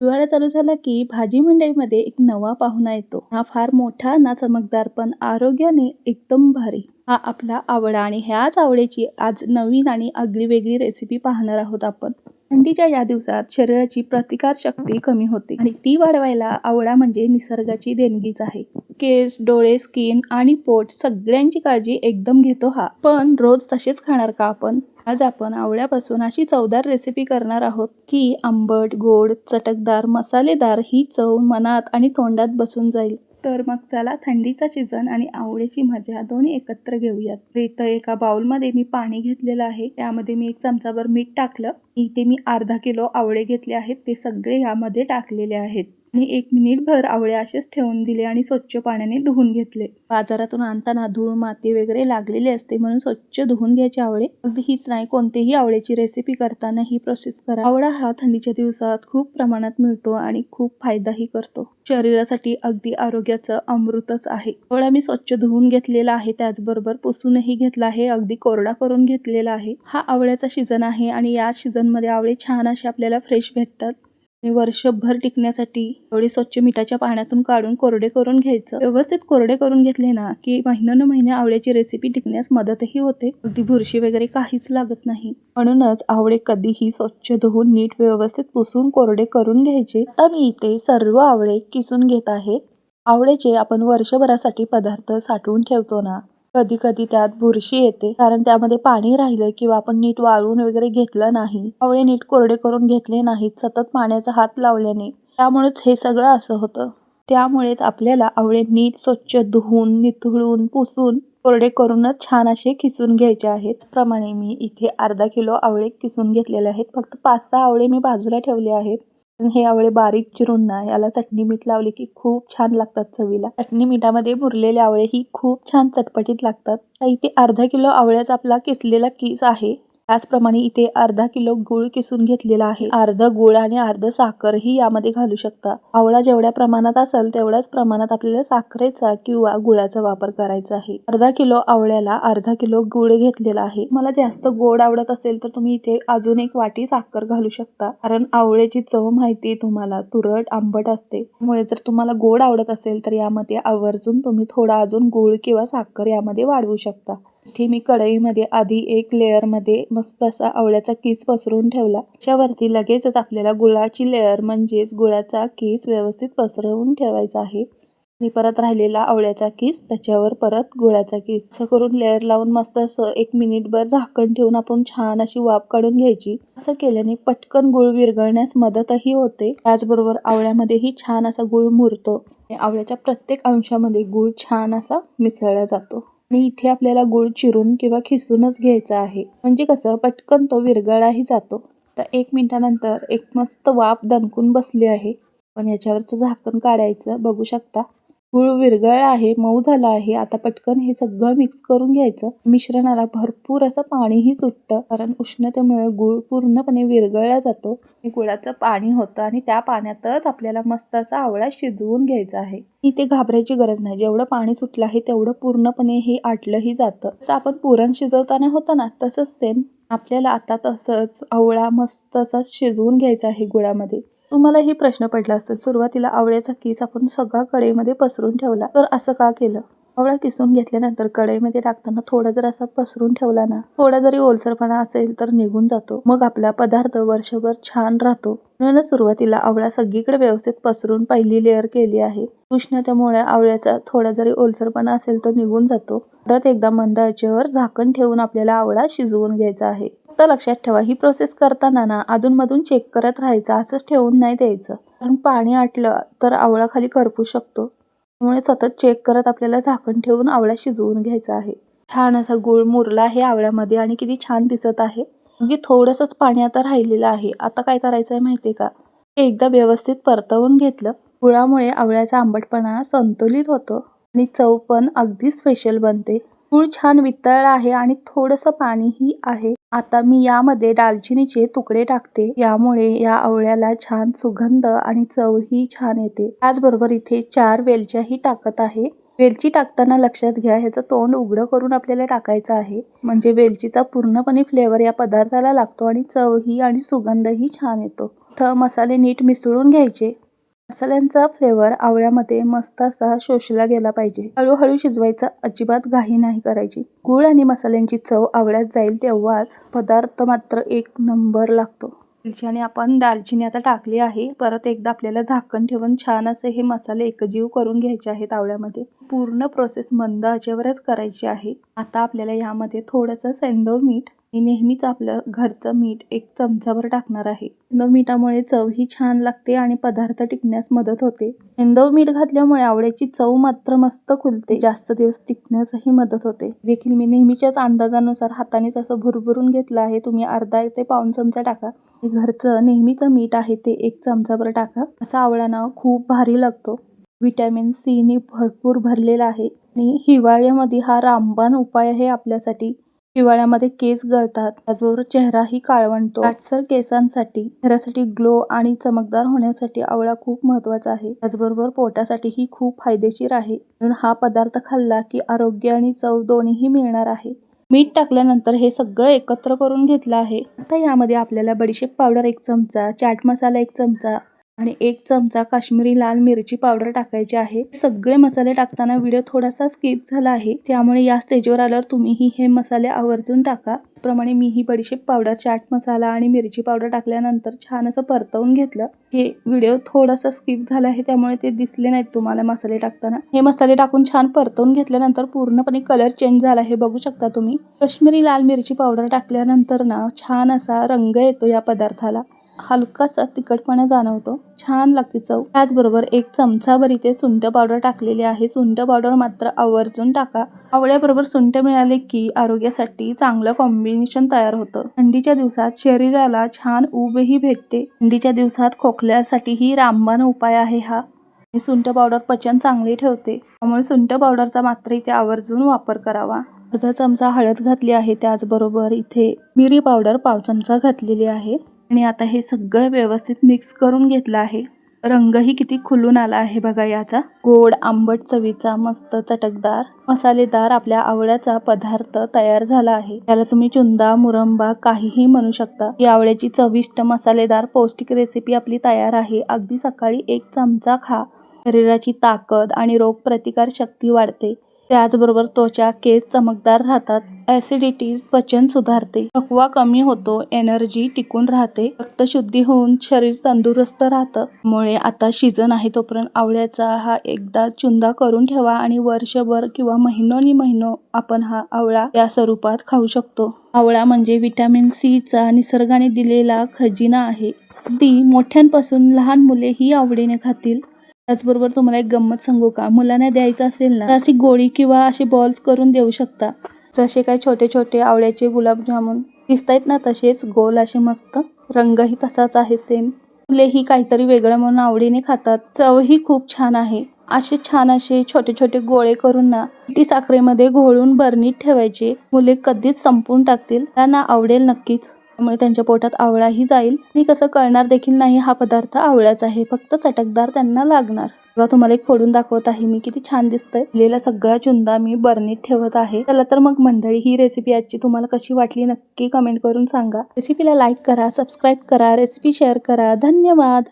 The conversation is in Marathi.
हिवाळा चालू झाला की भाजी मंडईमध्ये एक नवा पाहुणा येतो. हा फार मोठा ना चमकदार पण आरोग्याने एकदम भारी. हा आपला आवडा आणि ह्याच आवडीची आज नवीन आणि आगळी वेगळी रेसिपी पाहणार आहोत आपण. थंडीच्या या दिवसात शरीराची प्रतिकार शक्ती कमी होते आणि ती वाढवायला आवडा म्हणजे निसर्गाची देणगीच आहे. केस डोळे स्किन आणि पोट सगळ्यांची काळजी एकदम घेतो हा. पण रोज तसेच खाणार का आपण? आज आपण आवळ्यापासून अशी चवदार रेसिपी करणार आहोत की आंबट गोड चटकदार मसालेदार ही चव मनात आणि तोंडात बसून जाईल. तर मग चला थंडीचा सीझन आणि आवळ्याची मजा दोन्ही एकत्र घेऊयात. इथं एका बाउलमध्ये मी पाणी घेतलेलं आहे. त्यामध्ये मी एक चमचाभर मीठ टाकलं. इथे मी अर्धा किलो आवळे घेतले आहेत. ते सगळे यामध्ये टाकलेले आहेत. आणि एक मिनिटभर आवळे असेच ठेवून दिले आणि स्वच्छ पाण्याने धुवून घेतले. बाजारातून आणताना धूळ माती वगैरे लागलेली असते म्हणून स्वच्छ धुवून घ्यायचे आवळे. अगदी हीच नाही कोणतेही आवळ्याची रेसिपी करताना ही प्रोसेस करा. आवळा हा थंडीच्या दिवसात खूप प्रमाणात मिळतो आणि खूप फायदाही करतो. शरीरासाठी अगदी आरोग्याचं अमृतच आहे. आवळा मी स्वच्छ धुवून घेतलेला आहे त्याचबरोबर पुसूनही घेतला आहे अगदी कोरडा करून घेतलेला आहे. हा आवळ्याचा सीझन आहे आणि या सीझनमध्ये आवळे छान असे आपल्याला फ्रेश भेटतात. आणि वर्षभर टिकण्यासाठी एवढे स्वच्छ मिठाच्या पाण्यातून काढून कोरडे करून घ्यायचं. व्यवस्थित कोरडे करून घेतले ना की महिन्यानं महिने आवळ्याची रेसिपी टिकण्यास मदतही होते. अगदी बुरशी वगैरे काहीच लागत नाही. म्हणूनच आवळे कधीही स्वच्छ धुवून नीट व्यवस्थित पुसून कोरडे करून घ्यायचे. आता मी इथे सर्व आवळे किसून घेत आहे. आवळ्याचे आपण वर्षभरासाठी पदार्थ साठवून ठेवतो ना कधी कधी त्यात बुरशी येते. कारण त्यामध्ये पाणी राहिलं किंवा आपण नीट वाळवून वगैरे घेतलं नाही. आवळे नीट कोरडे करून घेतले नाहीत. सतत पाण्याचा हात लावल्याने. त्यामुळेच हे सगळं असं होतं. त्यामुळेच आपल्याला आवळे नीट स्वच्छ धुवून निथळून पुसून कोरडे करूनच छान असे किसून घ्यायचे आहेत. प्रमाणे मी इथे अर्धा किलो आवळे किसून घेतलेले आहेत. फक्त पाच सहा आवळे मी बाजूला ठेवले आहेत. हे आवळे बारीक चिरून ना याला चटणी मीठ लावले की खूप छान लागतात चवीला. चटणी मिठामध्ये मुरलेले आवळे ही खूप छान चटपटीत लागतात. इथे अर्धा किलो आवळ्याचा आपला किसलेला किस आहे. त्याचप्रमाणे इथे अर्धा किलो गुळ किसून घेतलेला आहे. अर्ध गुळ आणि अर्ध साखर ही यामध्ये घालू शकता. आवळा जेवढ्या प्रमाणात असेल तेवढ्याच प्रमाणात आपल्याला साखरेचा किंवा गुळाचा वापर करायचा आहे. अर्धा किलो आवळ्याला अर्धा किलो गुळ घेतलेला आहे. मला जास्त गोड आवडत असेल तर तुम्ही इथे अजून एक वाटी साखर घालू शकता. कारण आवळ्याची चव माहिती तुम्हाला तुरट आंबट असते. त्यामुळे जर तुम्हाला गोड आवडत असेल तर यामध्ये आवर्जून तुम्ही थोडा अजून गुळ किंवा साखर यामध्ये वाढवू शकता. इथे मी कढईमध्ये आधी एक लेअरमध्ये मस्त असा आवळ्याचा किस पसरून ठेवला. त्याच्यावरती लगेचच आपल्याला गुळाची लेअर म्हणजेच गुळाचा किस व्यवस्थित पसरवून ठेवायचा आहे. आणि परत राहिलेला आवळ्याचा किस त्याच्यावर परत गुळाचा किस. असं करून लेअर लावून मस्त असं एक मिनिटभर झाकण ठेवून आपण छान अशी वाफ काढून घ्यायची. असं केल्याने पटकन गुळ विरघळण्यास मदतही होते. त्याचबरोबर आवळ्यामध्येही छान असा गुळ मुरतो. आवळ्याच्या प्रत्येक अंशामध्ये गुळ छान असा मिसळला जातो. आणि इथे आपल्याला गुळ चिरून किंवा खिसूनच घ्यायचा आहे. म्हणजे कसं पटकन तो विरगळाही जातो. तर एक मिनिटानंतर एक मस्त वाफ दणकून बसली आहे. पण याच्यावरचं झाकण काढायचं बघू शकता? गुळ विरघळला आहे मऊ झाला आहे. आता पटकन हे सगळं मिक्स करून घ्यायचं. मिश्रणाला भरपूर असं पाणीही सुटतं. कारण उष्णतेमुळे गुळ पूर्णपणे विरघळला जातो. गुळाचं पाणी होतं आणि त्या पाण्यातच आपल्याला मस्त असा आवळा शिजवून घ्यायचा आहे. इथे घाबरायची गरज नाही. जेवढं पाणी सुटलं आहे तेवढं पूर्णपणे हे आटलंही जातं. जसं आपण पुरण शिजवताना होतं ना तसंच सेम आपल्याला आता तसंच आवळा मस्त असा शिजवून घ्यायचा आहे गुळामध्ये. तुम्हालाही प्रश्न पडला असेल सुरुवातीला आवळ्याचा किस आपण सगळा कढईमध्ये पसरून ठेवला. तर असं का केलं? आवळा किसून घेतल्यानंतर कढईमध्ये टाकताना थोडा जर असा पसरून ठेवला ना थोडा जरी ओलसरपणा असेल तर निघून जातो. मग आपला पदार्थ वर्षभर छान राहतो. म्हणूनच सुरुवातीला आवळा सगळीकडे व्यवस्थित पसरून पहिली लेअर केली आहे. उष्णतेमुळे आवळ्याचा थोडा जरी ओलसरपणा असेल तर निघून जातो. परत एकदा मंद आचेवर झाकण ठेवून आपल्याला आवळा शिजवून घ्यायचा आहे. फक्त लक्षात ठेवा ही प्रोसेस करताना ना अधूनमधून चेक करत राहायचं असंच ठेवून नाही द्यायचं. कारण पाणी आटलं तर आवळा खाली करपू शकतो. त्यामुळे सतत चेक करत आपल्याला झाकण ठेवून आवळा शिजवून घ्यायचा आहे. छान असा गुळ मुरला आहे आवळ्यामध्ये आणि किती छान दिसत आहे. अगदी थोडंसंच पाणी आता राहिलेलं आहे. आता काय करायचं आहे माहिती आहे का? एकदा व्यवस्थित परतवून घेतलं. गुळामुळे आवळ्याचा आंबटपणा संतुलित होतो आणि चव पण अगदी स्पेशल बनते. मूळ छान वितळला आहे आणि थोडंसं पाणीही आहे. आता मी यामध्ये दालचिनीचे तुकडे टाकते. यामुळे या आवळ्याला छान सुगंध आणि चवही छान येते. त्याचबरोबर इथे चार वेलच्याही टाकत आहे. वेलची टाकताना लक्षात घ्या ह्याचं तोंड उघडं करून आपल्याला टाकायचं आहे. म्हणजे वेलचीचा पूर्णपणे फ्लेवर या पदार्थाला लागतो आणि चवही आणि सुगंधही छान येतो. इथं मसाले नीट मिसळून घ्यायचे. मसाल्यांचा फ्लेवर आवळ्यामध्ये मस्त असा शोषला गेला पाहिजे. हळूहळू शिजवायचा अजिबात घाई नाही करायची. गूळ आणि मसाल्यांची चव आवळ्यात जाईल तेव्हाच पदार्थ मात्र एक नंबर लागतो. वेलची आपण दालचिनी आता टाकली आहे. परत एकदा आपल्याला झाकण ठेवून छान असे हे मसाले एकजीव करून घ्यायचे आहेत आवळ्यामध्ये. पूर्ण प्रोसेस मंद आचेवरच करायची आहे. आता आपल्याला यामध्ये थोडंसं सेंदव मीठ मी नेहमीच आपलं घरचं मीठ एक चमचाभर टाकणार आहे. सेंदव मिठामुळे चवही छान लागते आणि पदार्थ टिकण्यास मदत होते. इंदव मीठ घातल्यामुळे आवळ्याची चव मात्र मस्त खुलते. जास्त दिवस टिकण्यासही मदत होते. देखील मी नेहमीच्याच अंदाजानुसार हातानेच असं भुरभुरून घेतलं आहे. तुम्ही अर्धा ते पाऊन चमचा टाका. घरचं नेहमीचं मीठ आहे ते एक चमचाभर टाका. असा आवळा ना खूप भारी लागतो. विटॅमिन सीने भरपूर भरलेला आहे. आणि हिवाळ्यामध्ये हा रामबाण उपाय आहे आपल्यासाठी. हिवाळ्यामध्ये केस गळतात. त्याचबरोबर चेहराही काळवंटतो. दाटसर केसांसाठी चेहऱ्यासाठी ग्लो आणि चमकदार होण्यासाठी आवळा खूप महत्त्वाचा आहे. त्याचबरोबर पोटासाठीही खूप फायदेशीर आहे. म्हणून हा पदार्थ खाल्ला की आरोग्य आणि चव दोन्हीही मिळणार आहे. मीठ टाकल्यानंतर हे सगळं एकत्र करून घेतलं आहे. आता यामध्ये आपल्याला बडीशेप पावडर एक चमचा चाट मसाला एक चमचा आणि एक चमचा काश्मीरी लाल मिरची पावडर टाकायची आहे. सगळे मसाले टाकताना व्हिडिओ थोडासा स्किप झाला आहे. त्यामुळे या स्टेजवर आल्यावर तुम्हीही हे मसाले आवर्जून टाका. प्रमाणे मी ही बडीशेप पावडर चाट मसाला आणि मिरची पावडर टाकल्यानंतर छान असं परतवून घेतलं. हे व्हिडिओ थोडासा स्किप झाला आहे. त्यामुळे ते दिसले नाहीत तुम्हाला मसाले टाकताना. हे मसाले टाकून छान परतवून घेतल्यानंतर पूर्णपणे कलर चेंज झाला हे बघू शकता तुम्ही. काश्मीरी लाल मिरची पावडर टाकल्यानंतर ना छान असा रंग येतो या पदार्थाला. हलकासा तिखटपणा जाणवतो. छान लागते चव. त्याचबरोबर एक चमचाभर इथे सुंठ पावडर टाकलेली आहे. सुंठ पावडर मात्र आवर्जून टाका. आवळ्याबरोबर सुंठ मिळाले की आरोग्यासाठी चांगलं कॉम्बिनेशन तयार होतं. थंडीच्या दिवसात शरीराला छान ऊबही भेटते. थंडीच्या दिवसात खोकल्यासाठीही रामबाण उपाय आहे हा. सुंठ पावडर पचन चांगले ठेवते. त्यामुळे सुंठ पावडरचा मात्र इथे आवर्जून वापर करावा. अर्धा चमचा हळद घातली आहे. त्याचबरोबर इथे मिरी पावडर पाव चमचा घातलेली आहे. आणि आता हे सगळं व्यवस्थित मिक्स करून घेतलं आहे. रंगही किती खुलून आला आहे बघा याचा. गोड आंबट चवीचा मस्त चटकदार मसालेदार आपल्या आवळ्याचा पदार्थ तयार झाला आहे. त्याला तुम्ही चुंदा मुरंबा काहीही म्हणू शकता. ही आवळ्याची चविष्ट मसालेदार पौष्टिक रेसिपी आपली तयार आहे. अगदी सकाळी एक चमचा खा. शरीराची ताकद आणि रोग प्रतिकार शक्ती वाढते. त्याचबरोबर त्वचा केस चमकदार राहतात. ऍसिडिटी पचन सुधारते. थकवा कमी होतो एनर्जी टिकून राहते. रक्तशुद्धी होऊन शरीर तंदुरुस्त राहतं. मुळे आता सीझन आहे तोपर्यंत आवळ्याचा हा एकदा चुंदा करून ठेवा आणि वर्षभर किंवा महिनोनी महिनो आपण हा आवळा या स्वरूपात खाऊ शकतो. आवळा म्हणजे विटॅमिन सीचा निसर्गाने दिलेला खजिना आहे. ती मोठ्यांपासून लहान मुले ही आवडीने खातील. त्याचबरोबर तुम्हाला एक गंमत सांगू का? मुलांना द्यायचं असेल ना तर अशी गोळी किंवा असे बॉल्स करून देऊ शकता. जसे काही छोटे छोटे आवळ्याचे गुलाबजामुन दिसतायत ना तसेच गोल असे मस्त. रंगही तसाच आहे सेम फुलेही काहीतरी वेगळं म्हणून आवडीने खातात. चवही खूप छान आहे. असे छान असे छोटे छोटे गोळे करून ना ती साखरेमध्ये घोळून बरणीत ठेवायचे. मुले कधीच संपून टाकतील. त्यांना आवडेल नक्कीच. त्यामुळे त्यांच्या पोटात आवळाही जाईल. आणि कसं कळणार देखील नाही हा पदार्थ आवळ्याचा आहे. फक्त चटकदार त्यांना लागणार. बघा तुम्हाला एक फोडून दाखवत आहे मी. किती छान दिसतंय. लिहिलेला सगळा चुंदा मी बर्नीत ठेवत आहे. चला तर मग मंडळी ही रेसिपी आजची तुम्हाला कशी वाटली नक्की कमेंट करून सांगा. रेसिपीला लाईक करा सबस्क्राईब करा रेसिपी शेअर करा. धन्यवाद!